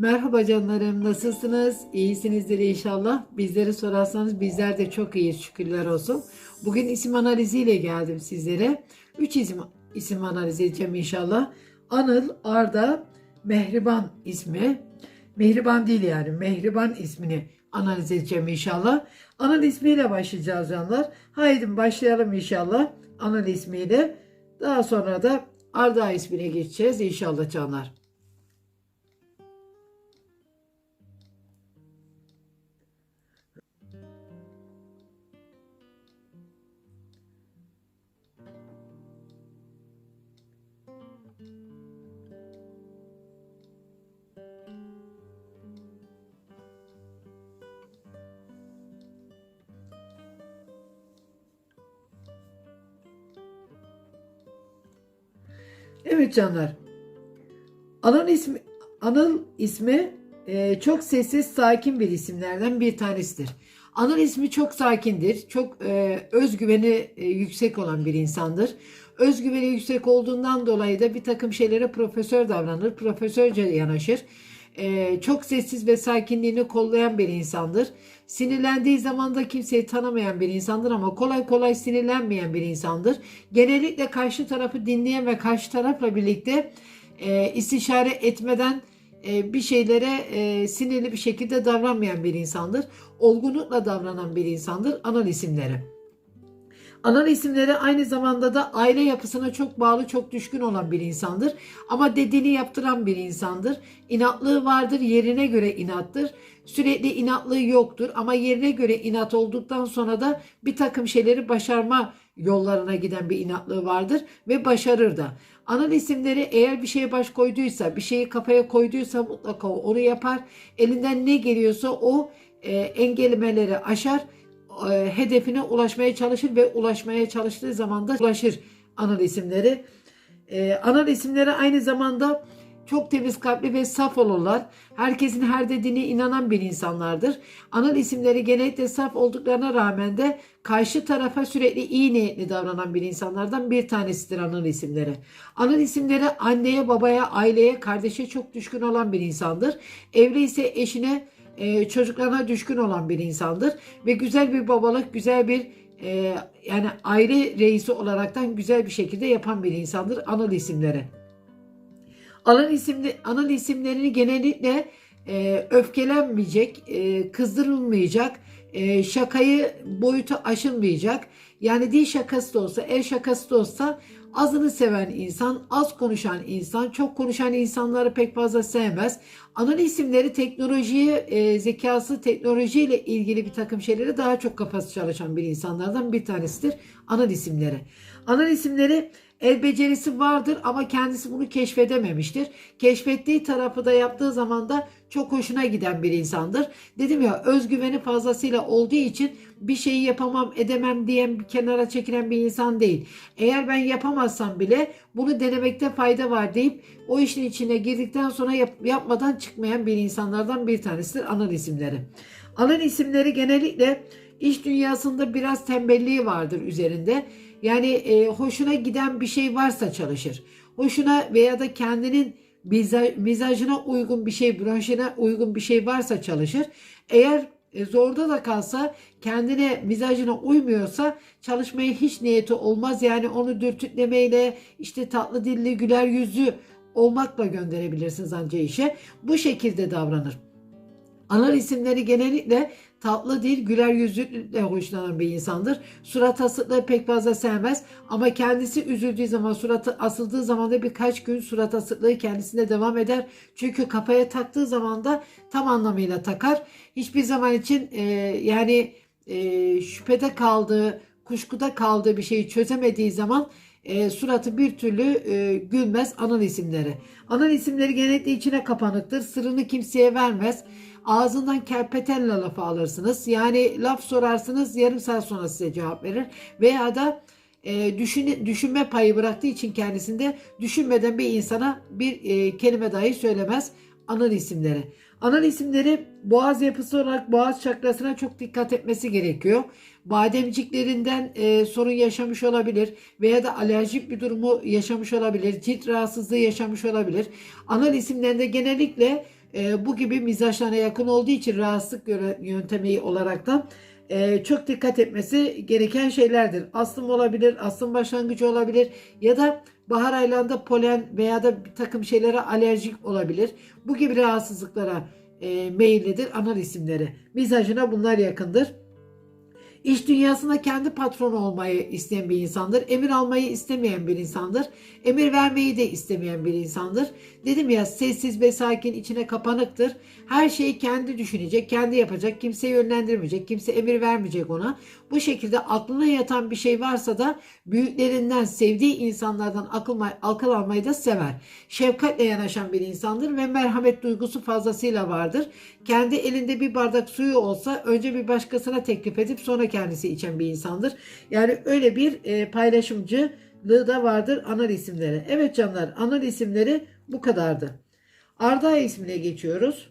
Merhaba canlarım, nasılsınız? İyisinizdir inşallah. Bizleri sorarsanız bizler de çok iyiyiz şükürler olsun. Bugün isim analiziyle geldim sizlere. Üç isim, isim analiz edeceğim inşallah. Anıl, Arda, Mehriban ismi. Mehriban değil yani, Mehriban ismini analiz edeceğim inşallah. Anıl ismiyle başlayacağız canlar. Haydi başlayalım inşallah Anıl ismiyle. Daha sonra da Arda ismine geçeceğiz inşallah canlar. Evet canlar. Anıl ismi, Anıl ismi e, çok sessiz, sakin bir isimlerden bir tanesidir. Anıl ismi çok sakindir. Çok e, özgüveni e, yüksek olan bir insandır. Özgüveni yüksek olduğundan dolayı da bir takım şeylere profesör davranır. Profesörce yanaşır. E, çok sessiz ve sakinliğini kollayan bir insandır. Sinirlendiği zaman da kimseyi tanımayan bir insandır ama kolay kolay sinirlenmeyen bir insandır. Genellikle karşı tarafı dinleyen ve karşı tarafla birlikte e, istişare etmeden e, bir şeylere e, sinirli bir şekilde davranmayan bir insandır. Olgunlukla davranan bir insandır. Anal isimleri. Anal isimleri aynı zamanda da aile yapısına çok bağlı, çok düşkün olan bir insandır. Ama dediğini yaptıran bir insandır. İnatlığı vardır, yerine göre inattır. Sürekli inatlığı yoktur ama yerine göre inat olduktan sonra da bir takım şeyleri başarma yollarına giden bir inatlığı vardır ve başarır da. Anal isimleri eğer bir şeye baş koyduysa, bir şeyi kafaya koyduysa mutlaka onu yapar. Elinden ne geliyorsa o e, engellemeleri aşar e, hedefine ulaşmaya çalışır ve ulaşmaya çalıştığı zaman da ulaşır anal isimleri. E, anal isimleri aynı zamanda çok temiz kalpli ve saf olurlar. Herkesin her dediğine inanan bir insanlardır. Anal isimleri genellikle saf olduklarına rağmen de karşı tarafa sürekli iyi niyetli davranan bir insanlardan bir tanesidir anal isimleri. Anal isimleri anneye, babaya, aileye, kardeşe çok düşkün olan bir insandır. Evli ise eşine, e, çocuklarına düşkün olan bir insandır ve güzel bir babalık, güzel bir e, yani aile reisi olaraktan güzel bir şekilde yapan bir insandır anıl isimleri. Anıl isimli anıl isimlerini genellikle e, öfkelenmeyecek, e, kızdırılmayacak, e, şakayı boyutu aşılmayacak. Yani dil şakası da olsa, el şakası da olsa azını seven insan, az konuşan insan, çok konuşan insanları pek fazla sevmez. Anıl isimleri teknolojiye, e, zekası, teknolojiyle ilgili bir takım şeylere daha çok kafası çalışan bir insanlardan bir tanesidir. Anıl isimleri. Anıl isimleri El becerisi vardır ama kendisi bunu keşfedememiştir. Keşfettiği tarafı da yaptığı zaman da çok hoşuna giden bir insandır. Dedim ya özgüveni fazlasıyla olduğu için bir şeyi yapamam edemem diyen bir kenara çekilen bir insan değil. Eğer ben yapamazsam bile bunu denemekte fayda var deyip o işin içine girdikten sonra yap, yapmadan çıkmayan bir insanlardan bir tanesidir anıl isimleri. Anıl isimleri genellikle iş dünyasında biraz tembelliği vardır üzerinde. Yani e, hoşuna giden bir şey varsa çalışır. Hoşuna veya da kendinin mizacına uygun bir şey, branşine uygun bir şey varsa çalışır. Eğer e, zorda da kalsa kendine mizacına uymuyorsa çalışmaya hiç niyeti olmaz. Yani onu dürtüklemeyle işte tatlı dilli güler yüzlü olmakla gönderebilirsiniz anca işe. Bu şekilde davranır. Anal isimleri genellikle tatlı değil, güler yüzlükle hoşlanan bir insandır. Surat asıklığı pek fazla sevmez ama kendisi üzüldüğü zaman, suratı asıldığı zaman da birkaç gün surat asıklığı kendisinde devam eder. Çünkü kafaya taktığı zaman da tam anlamıyla takar. Hiçbir zaman için e, yani e, şüphede kaldığı, kuşkuda kaldığı bir şeyi çözemediği zaman e, suratı bir türlü e, gülmez anıl isimleri. Anıl isimleri genellikle içine kapanıktır. Sırrını kimseye vermez. Ağzından kerpetelle lafı alırsınız. Yani laf sorarsınız yarım saat sonra size cevap verir. Veya da e, düşün, düşünme payı bıraktığı için kendisinde düşünmeden bir insana bir e, kelime dahi söylemez anıl isimleri. Anıl isimleri boğaz yapısı olarak boğaz çakrasına çok dikkat etmesi gerekiyor. Bademciklerinden e, sorun yaşamış olabilir veya da alerjik bir durumu yaşamış olabilir. Cilt rahatsızlığı yaşamış olabilir. Anıl isimlerinde genellikle e, bu gibi mizaçlarına yakın olduğu için rahatsızlık yöntemi olarak da e, çok dikkat etmesi gereken şeylerdir. Astım olabilir, astım başlangıcı olabilir ya da bahar aylarında polen veya da bir takım şeylere alerjik olabilir. Bu gibi rahatsızlıklara e, meyillidir anal isimleri. Mizacına bunlar yakındır. İş dünyasında kendi patronu olmayı isteyen bir insandır. Emir almayı istemeyen bir insandır. Emir vermeyi de istemeyen bir insandır. Dedim ya sessiz ve sakin içine kapanıktır. Her şeyi kendi düşünecek, kendi yapacak. Kimse yönlendirmeyecek, kimse emir vermeyecek ona. Bu şekilde aklına yatan bir şey varsa da büyüklerinden, sevdiği insanlardan akıl, akıl almayı da sever. Şefkatle yanaşan bir insandır ve merhamet duygusu fazlasıyla vardır. Kendi elinde bir bardak suyu olsa önce bir başkasına teklif edip sonra kendisi içen bir insandır. Yani öyle bir e, paylaşımcılığı da vardır anal isimleri. Evet canlar anal isimleri bu kadardı. Arda ismine geçiyoruz.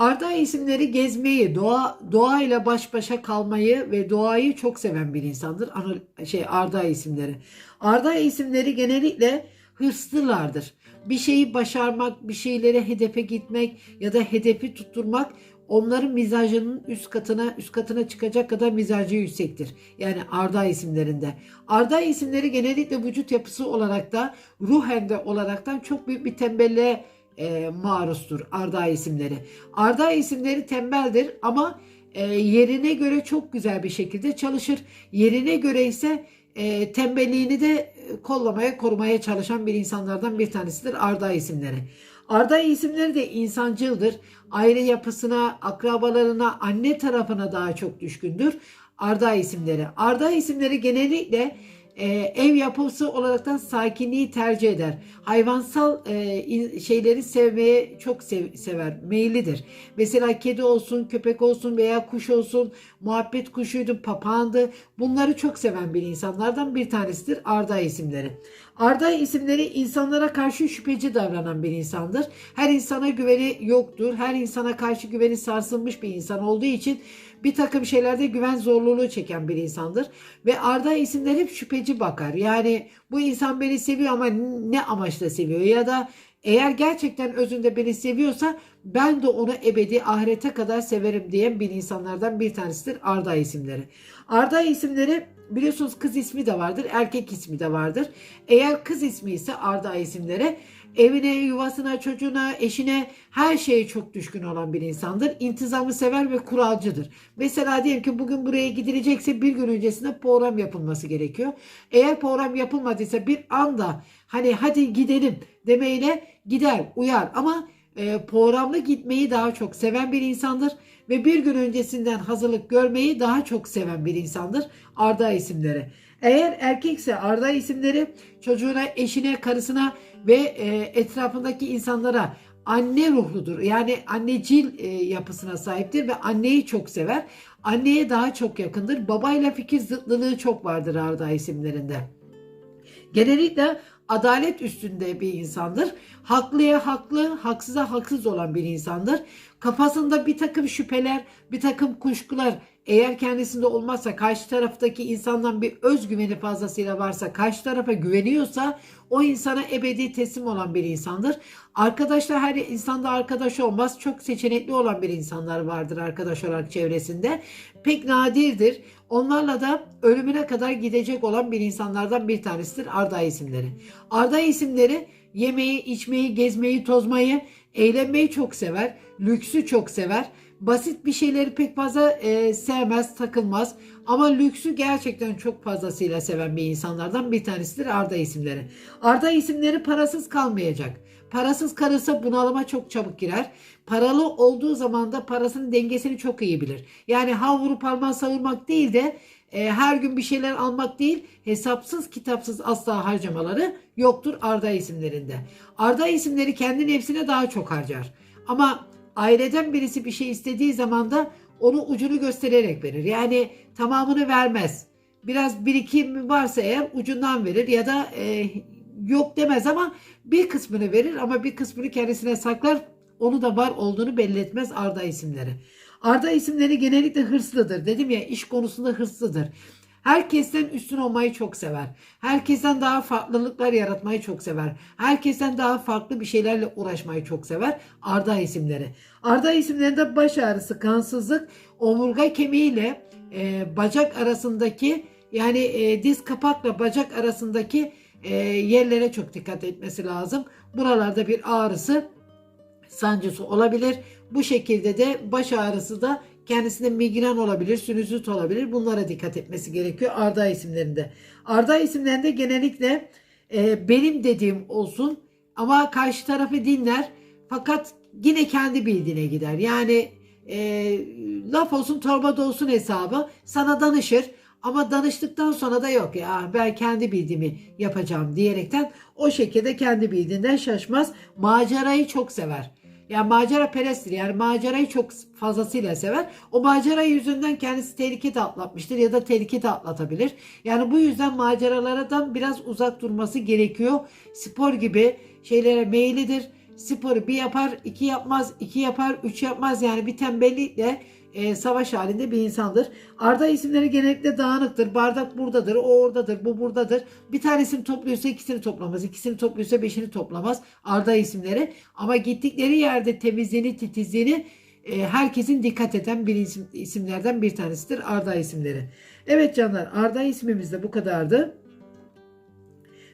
Arda isimleri gezmeyi, doğa doğayla baş başa kalmayı ve doğayı çok seven bir insandır. Anıl, şey Arda isimleri. Arda isimleri genellikle hırslılardır. Bir şeyi başarmak, bir şeylere hedefe gitmek ya da hedefi tutturmak onların mizacının üst katına üst katına çıkacak kadar mizacı yüksektir. Yani Arda isimlerinde. Arda isimleri genellikle vücut yapısı olarak da ruhen de olaraktan çok büyük bir tembelliğe e, maruzdur Arda isimleri. Arda isimleri tembeldir ama e, yerine göre çok güzel bir şekilde çalışır. Yerine göre ise e, tembelliğini de e, kollamaya, korumaya çalışan bir insanlardan bir tanesidir Arda isimleri. Arda isimleri de insancıldır. Aile yapısına, akrabalarına, anne tarafına daha çok düşkündür. Arda isimleri. Arda isimleri genellikle e, ev yapısı olaraktan sakinliği tercih eder. Hayvansal e, şeyleri sevmeye çok sev- sever, meyillidir. Mesela kedi olsun, köpek olsun veya kuş olsun, muhabbet kuşuydu, papağandı. Bunları çok seven bir insanlardan bir tanesidir Arda isimleri. Arda isimleri insanlara karşı şüpheci davranan bir insandır. Her insana güveni yoktur. Her insana karşı güveni sarsılmış bir insan olduğu için bir takım şeylerde güven zorluluğu çeken bir insandır. Ve Arda isimler hep şüpheci bakar. Yani bu insan beni seviyor ama ne amaçla seviyor ya da eğer gerçekten özünde beni seviyorsa ben de onu ebedi ahirete kadar severim diyen bir insanlardan bir tanesidir Arda isimleri. Arda isimleri biliyorsunuz kız ismi de vardır, erkek ismi de vardır. Eğer kız ismi ise Arda isimleri evine, yuvasına, çocuğuna, eşine her şeye çok düşkün olan bir insandır. İntizamı sever ve kuralcıdır. Mesela diyelim ki bugün buraya gidilecekse bir gün öncesinde program yapılması gerekiyor. Eğer program yapılmadıysa bir anda hani hadi gidelim demeyle gider, uyar ama e, programlı gitmeyi daha çok seven bir insandır ve bir gün öncesinden hazırlık görmeyi daha çok seven bir insandır Arda isimleri. Eğer erkekse Arda isimleri çocuğuna, eşine, karısına ve e, etrafındaki insanlara anne ruhludur. Yani annecil e, yapısına sahiptir ve anneyi çok sever. Anneye daha çok yakındır. Babayla fikir zıtlılığı çok vardır Arda isimlerinde. Genellikle adalet üstünde bir insandır. Haklıya haklı, haksıza haksız olan bir insandır. Kafasında bir takım şüpheler, bir takım kuşkular eğer kendisinde olmazsa karşı taraftaki insandan bir özgüveni fazlasıyla varsa karşı tarafa güveniyorsa o insana ebedi teslim olan bir insandır. Arkadaşlar her insanda arkadaş olmaz. Çok seçenekli olan bir insanlar vardır arkadaş olarak çevresinde. Pek nadirdir. Onlarla da ölümüne kadar gidecek olan bir insanlardan bir tanesidir Arda isimleri. Arda isimleri yemeği, içmeyi, gezmeyi, tozmayı, eğlenmeyi çok sever. Lüksü çok sever. Basit bir şeyleri pek fazla e, sevmez, takılmaz. Ama lüksü gerçekten çok fazlasıyla seven bir insanlardan bir tanesidir Arda isimleri. Arda isimleri parasız kalmayacak. Parasız kalırsa bunalıma çok çabuk girer. Paralı olduğu zaman da parasının dengesini çok iyi bilir. Yani ha vurup parmağı savurmak değil de e, her gün bir şeyler almak değil, hesapsız kitapsız asla harcamaları yoktur Arda isimlerinde. Arda isimleri kendi nefsine daha çok harcar. Ama aileden birisi bir şey istediği zaman da onu ucunu göstererek verir. Yani tamamını vermez. Biraz birikim varsa eğer ucundan verir ya da e, yok demez ama bir kısmını verir ama bir kısmını kendisine saklar. Onu da var olduğunu belli etmez Arda isimleri. Arda isimleri genellikle hırslıdır. Dedim ya iş konusunda hırslıdır. Herkesten üstün olmayı çok sever. Herkesten daha farklılıklar yaratmayı çok sever. Herkesten daha farklı bir şeylerle uğraşmayı çok sever. Arda isimleri. Arda isimlerinde baş ağrısı, kansızlık, omurga kemiğiyle e, bacak arasındaki yani e, diz kapakla bacak arasındaki e, yerlere çok dikkat etmesi lazım. Buralarda bir ağrısı, sancısı olabilir. Bu şekilde de baş ağrısı da kendisinde migren olabilir, sinüzit olabilir. Bunlara dikkat etmesi gerekiyor Arda isimlerinde. Arda isimlerinde genellikle e, benim dediğim olsun ama karşı tarafı dinler fakat yine kendi bildiğine gider. Yani e, laf olsun torba olsun hesabı sana danışır ama danıştıktan sonra da yok ya ben kendi bildiğimi yapacağım diyerekten o şekilde kendi bildiğinden şaşmaz. Macerayı çok sever. Yani macera peresttir. Yani macerayı çok fazlasıyla sever. O macera yüzünden kendisi tehlike de atlatmıştır ya da tehlike de atlatabilir. Yani bu yüzden maceralardan biraz uzak durması gerekiyor. Spor gibi şeylere meyillidir. Sporu bir yapar, iki yapmaz, iki yapar, üç yapmaz. Yani bir tembellikle e, savaş halinde bir insandır. Arda isimleri genellikle dağınıktır. Bardak buradadır, o oradadır, bu buradadır. Bir tanesini topluyorsa ikisini toplamaz. ikisini topluyorsa beşini toplamaz. Arda isimleri. Ama gittikleri yerde temizliğini, titizliğini e, herkesin dikkat eden bir isim, isimlerden bir tanesidir Arda isimleri. Evet canlar Arda ismimiz de bu kadardı.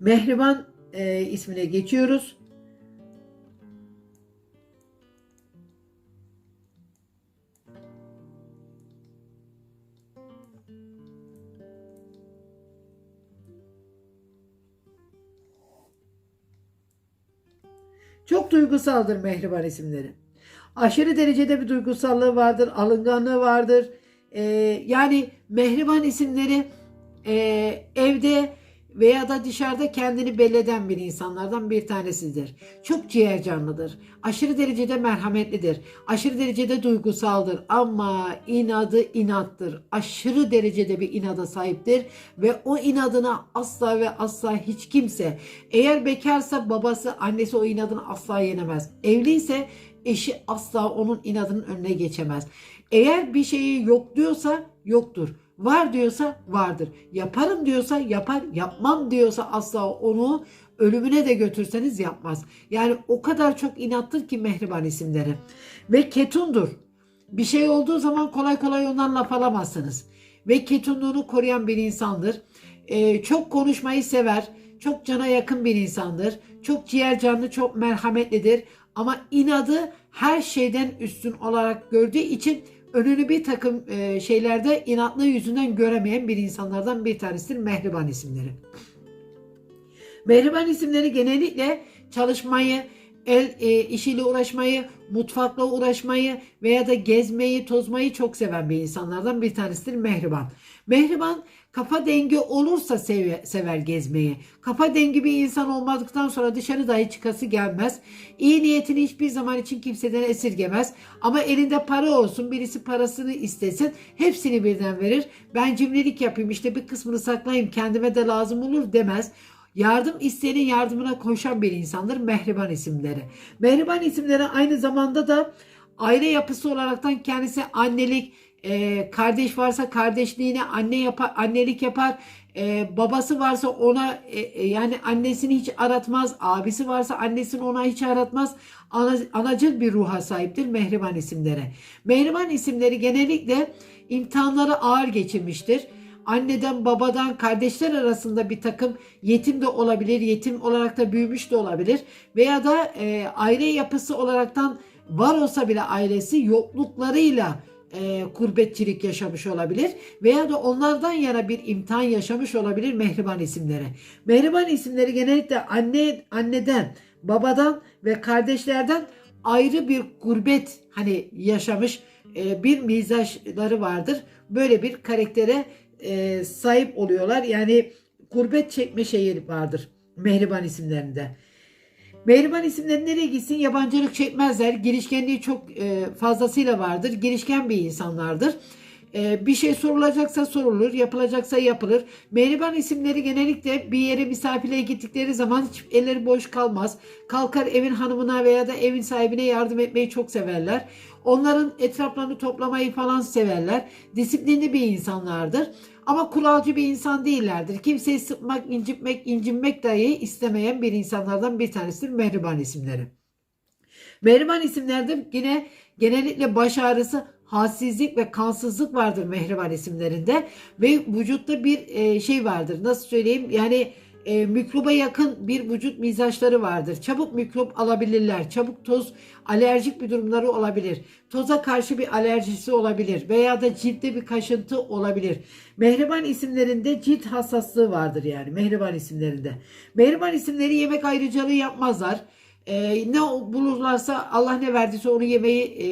Mehriban e, ismine geçiyoruz. Çok duygusaldır Mehriban isimleri. Aşırı derecede bir duygusallığı vardır, alınganlığı vardır. Ee, yani Mehriban isimleri e, evde veya da dışarıda kendini belleden bir insanlardan bir tanesidir. Çok ciğer canlıdır. Aşırı derecede merhametlidir. Aşırı derecede duygusaldır ama inadı inattır. Aşırı derecede bir inada sahiptir ve o inadına asla ve asla hiç kimse eğer bekarsa babası annesi o inadını asla yenemez. Evliyse eşi asla onun inadının önüne geçemez. Eğer bir şeyi yok diyorsa yoktur. Var diyorsa vardır. Yaparım diyorsa yapar. Yapmam diyorsa asla onu ölümüne de götürseniz yapmaz. Yani o kadar çok inattır ki Mehriban isimleri. Ve ketundur. Bir şey olduğu zaman kolay kolay ondan laf alamazsınız. Ve ketunluğunu koruyan bir insandır. Ee, çok konuşmayı sever. Çok cana yakın bir insandır. Çok ciğer canlı, çok merhametlidir. Ama inadı her şeyden üstün olarak gördüğü için önünü bir takım e, şeylerde inatlığı yüzünden göremeyen bir insanlardan bir tanesidir Mehriban isimleri. Mehriban isimleri genellikle çalışmayı, el e, işiyle uğraşmayı, mutfakla uğraşmayı veya da gezmeyi, tozmayı çok seven bir insanlardan bir tanesidir Mehriban. Mehriban kafa dengi olursa sev, sever gezmeyi. Kafa dengi bir insan olmadıktan sonra dışarı dahi çıkası gelmez. İyi niyetini hiçbir zaman için kimseden esirgemez. Ama elinde para olsun, birisi parasını istesin, hepsini birden verir. Ben cimrilik yapayım, işte bir kısmını saklayayım, kendime de lazım olur demez. Yardım isteyenin yardımına koşan bir insandır Mehriban isimleri. Mehriban isimleri aynı zamanda da aile yapısı olaraktan kendisi annelik, e, kardeş varsa kardeşliğine anne yapar, annelik yapar. E, babası varsa ona e, e, yani annesini hiç aratmaz. Abisi varsa annesini ona hiç aratmaz. Ana, anacıl bir ruha sahiptir Mehriban isimleri. Mehriban isimleri genellikle imtihanları ağır geçirmiştir anneden babadan kardeşler arasında bir takım yetim de olabilir, yetim olarak da büyümüş de olabilir veya da e, aile yapısı olaraktan var olsa bile ailesi yokluklarıyla e, kurbetçilik yaşamış olabilir veya da onlardan yana bir imtihan yaşamış olabilir mehriban isimleri. Mehriban isimleri genellikle anne anneden, babadan ve kardeşlerden ayrı bir gurbet hani yaşamış e, bir mizaçları vardır. Böyle bir karaktere e, sahip oluyorlar. Yani gurbet çekme şeyi vardır Mehriban isimlerinde. Mehriban isimleri nereye gitsin yabancılık çekmezler. Girişkenliği çok e, fazlasıyla vardır. Girişken bir insanlardır. E, bir şey sorulacaksa sorulur, yapılacaksa yapılır. Mehriban isimleri genellikle bir yere misafirliğe gittikleri zaman hiç elleri boş kalmaz. Kalkar evin hanımına veya da evin sahibine yardım etmeyi çok severler. Onların etraflarını toplamayı falan severler. Disiplinli bir insanlardır. Ama kuralcı bir insan değillerdir. Kimseyi sıkmak, incitmek, incinmek dahi istemeyen bir insanlardan bir tanesidir Mehriban isimleri. Mehriban isimlerde yine genellikle baş ağrısı, halsizlik ve kansızlık vardır Mehriban isimlerinde ve vücutta bir e, şey vardır. Nasıl söyleyeyim? Yani e, mikroba yakın bir vücut mizaçları vardır. Çabuk mikrop alabilirler. Çabuk toz alerjik bir durumları olabilir. Toza karşı bir alerjisi olabilir veya da ciltte bir kaşıntı olabilir. Mehriban isimlerinde cilt hassaslığı vardır yani Mehriban isimlerinde. Mehriban isimleri yemek ayrıcalığı yapmazlar. Ee, ne bulurlarsa Allah ne verdiyse onu yemeyi e,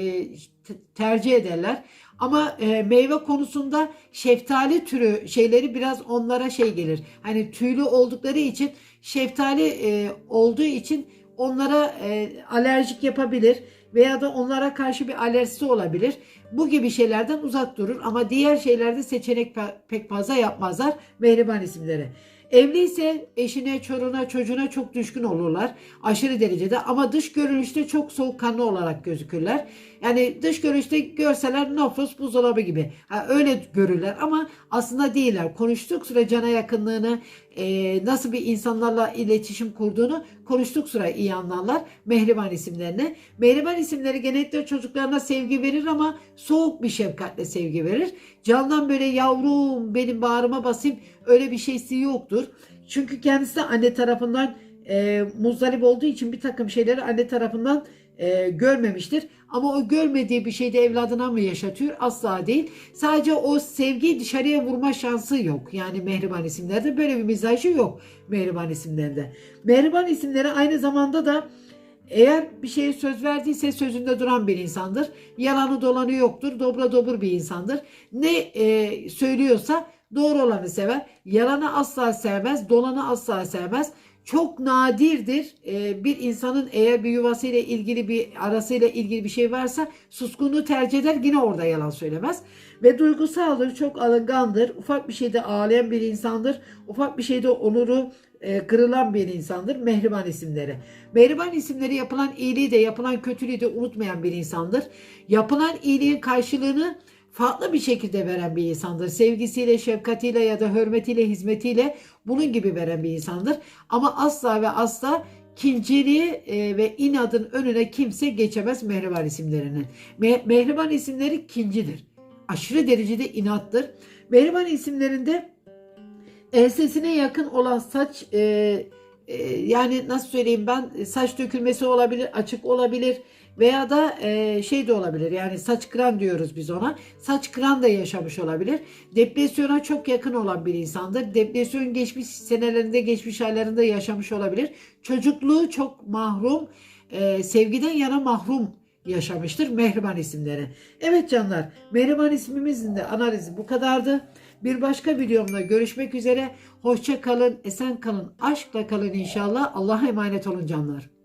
te- tercih ederler. Ama e, meyve konusunda şeftali türü şeyleri biraz onlara şey gelir. Hani tüylü oldukları için şeftali e, olduğu için onlara e, alerjik yapabilir veya da onlara karşı bir alerjisi olabilir. Bu gibi şeylerden uzak durur ama diğer şeylerde seçenek pe- pek fazla yapmazlar Mehriban isimleri. Evli ise eşine, çoruna, çocuğuna çok düşkün olurlar. Aşırı derecede ama dış görünüşte çok soğukkanlı olarak gözükürler. Yani dış görünüşte görseler nofros buzdolabı gibi. Ha, öyle görürler ama aslında değiller. Konuştuk süre cana yakınlığını, e, nasıl bir insanlarla iletişim kurduğunu konuştuk süre iyi anlarlar Mehriban isimlerine. Mehriban isimleri genellikle çocuklarına sevgi verir ama soğuk bir şefkatle sevgi verir. Candan böyle yavrum benim bağrıma basayım öyle bir şeysi yoktur. Çünkü kendisi de anne tarafından e, muzdarip olduğu için bir takım şeyleri anne tarafından e, görmemiştir. Ama o görmediği bir şeyde evladına mı yaşatıyor? Asla değil. Sadece o sevgiyi dışarıya vurma şansı yok. Yani Mehriban isimlerde böyle bir mizacı yok Mehriban isimlerinde. Mehriban isimleri aynı zamanda da eğer bir şeye söz verdiyse sözünde duran bir insandır. Yalanı dolanı yoktur. Dobra dobur bir insandır. Ne e, söylüyorsa doğru olanı sever. Yalanı asla sevmez. Dolanı asla sevmez. Çok nadirdir e, bir insanın eğer bir yuvasıyla ilgili bir arasıyla ilgili bir şey varsa suskunluğu tercih eder yine orada yalan söylemez. Ve duygusaldır, çok alıngandır, ufak bir şeyde ağlayan bir insandır, ufak bir şeyde onuru e, kırılan bir insandır. Mehriban isimleri. Mehriban isimleri yapılan iyiliği de yapılan kötülüğü de unutmayan bir insandır. Yapılan iyiliğin karşılığını farklı bir şekilde veren bir insandır. Sevgisiyle, şefkatiyle ya da hürmetiyle, hizmetiyle bunun gibi veren bir insandır. Ama asla ve asla kinciliği e, ve inadın önüne kimse geçemez Mehriban isimlerinin. Me- Mehriban isimleri kincidir. Aşırı derecede inattır. Mehriban isimlerinde ensesine yakın olan saç e, e, yani nasıl söyleyeyim ben saç dökülmesi olabilir, açık olabilir veya da e, şey de olabilir. Yani saç kıran diyoruz biz ona. Saç kıran da yaşamış olabilir. Depresyona çok yakın olan bir insandır. Depresyon geçmiş senelerinde, geçmiş aylarında yaşamış olabilir. Çocukluğu çok mahrum, e, sevgiden yana mahrum yaşamıştır. Mehriban isimleri. Evet canlar, Mehriban ismimizin de analizi bu kadardı. Bir başka videomda görüşmek üzere. Hoşça kalın, esen kalın, aşkla kalın inşallah. Allah'a emanet olun canlar.